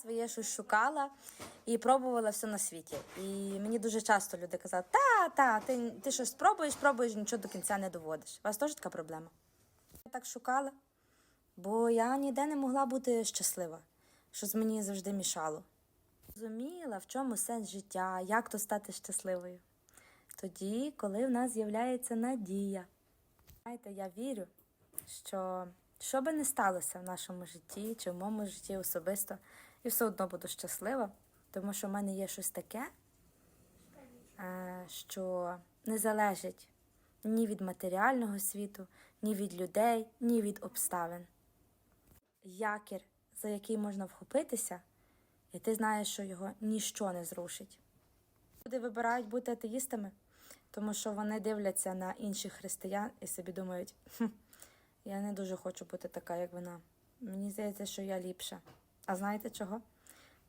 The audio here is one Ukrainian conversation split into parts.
своє щось шукала і пробувала все на світі. І мені дуже часто люди казали, та, та, ти, ти щось пробуєш, пробуєш, нічого до кінця не доводиш. У вас теж така проблема? Я так шукала, бо я ніде не могла бути щаслива, що з мені завжди мішало. Зрозуміла, в чому сенс життя, як то стати щасливою. Тоді, коли в нас з'являється надія. Знаєте, я вірю, що що би не сталося в нашому житті чи в моєму житті особисто, і все одно буду щаслива, тому що в мене є щось таке, е, що не залежить ні від матеріального світу, ні від людей, ні від обставин. Якір, за який можна вхопитися, і ти знаєш, що його ніщо не зрушить. Люди вибирають бути атеїстами, тому що вони дивляться на інших християн і собі думають, хм, я не дуже хочу бути така, як вона. Мені здається, що я ліпша. А знаєте чого?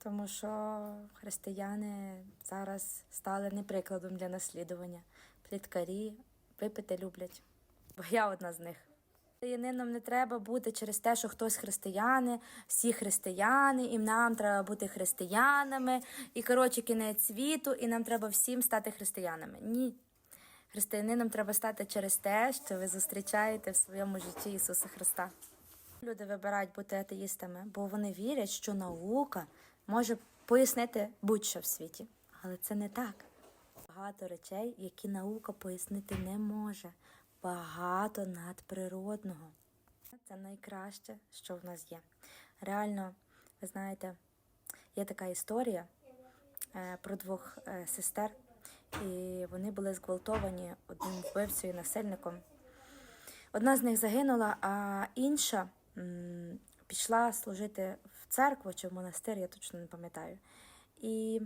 Тому що християни зараз стали неприкладом для наслідування. Пліткарі випити люблять. Бо я одна з них. Християнином не треба бути через те, що хтось християни, всі християни, і нам треба бути християнами, і коротше кінець світу, і нам треба всім стати християнами. Ні. Християнином треба стати через те, що ви зустрічаєте в своєму житті Ісуса Христа. Люди вибирають бути атеїстами, бо вони вірять, що наука може пояснити будь-що в світі. Але це не так. Багато речей, які наука пояснити не може. Багато надприродного. Це найкраще, що в нас є. Реально, ви знаєте, є така історія е, про двох е, сестер, і вони були зґвалтовані одним вбивцею і насильником. Одна з них загинула, а інша пішла служити в церкву чи в монастир, я точно не пам'ятаю. І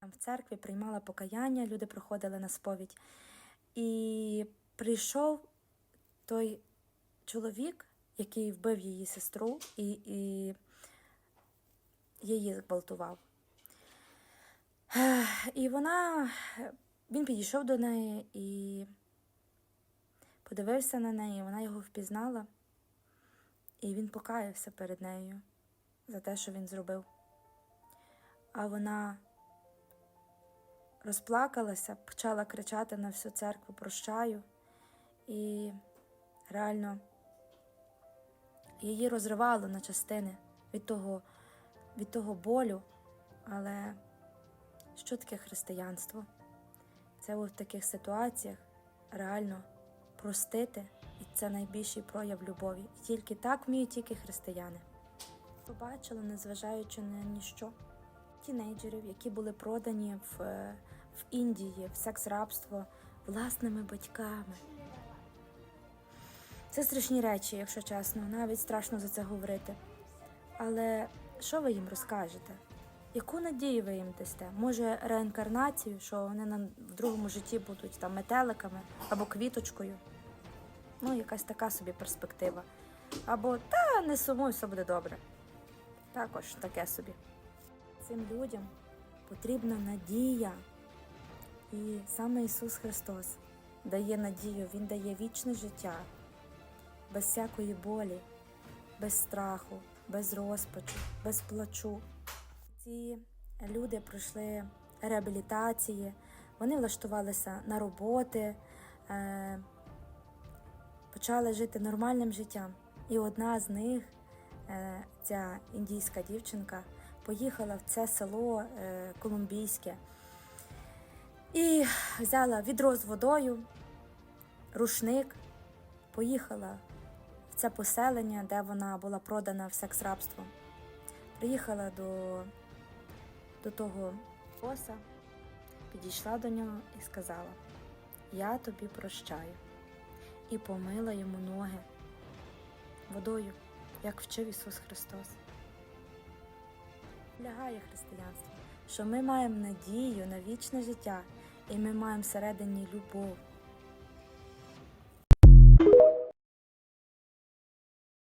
там в церкві приймала покаяння, люди приходили на сповідь. І прийшов той чоловік, який вбив її сестру і, і її зґвалтував. І вона, він підійшов до неї і подивився на неї, вона його впізнала, і він покаявся перед нею за те, що він зробив. А вона розплакалася, почала кричати на всю церкву прощаю, і реально її розривало на частини від того, від того болю. Але що таке християнство? Це в таких ситуаціях реально простити, і це найбільший прояв любові. І тільки так вміють тільки християни. Побачила, незважаючи на ніщо, тінейджерів, які були продані в, е, в Індії, в секс-рабство власними батьками. Це страшні речі, якщо чесно, навіть страшно за це говорити. Але що ви їм розкажете? Яку надію ви їм дасте? Може, реінкарнацію, що вони на в другому житті будуть там метеликами або квіточкою? Ну, якась така собі перспектива. Або та не сумуй, все буде добре. Також таке собі. Цим людям потрібна надія. І саме Ісус Христос дає надію, Він дає вічне життя, без всякої болі, без страху, без розпачу, без плачу. Ці люди пройшли реабілітації, вони влаштувалися на роботи, е, почали жити нормальним життям. І одна з них, е, ця індійська дівчинка, поїхала в це село е, колумбійське і взяла відро з водою, рушник, поїхала в це поселення, де вона була продана в секс-рабство. Приїхала до, до того боса, підійшла до нього і сказала: Я тобі прощаю. І помила йому ноги водою, як вчив Ісус Христос. Лягає християнство, що ми маємо надію на вічне життя, і ми маємо всередині любов,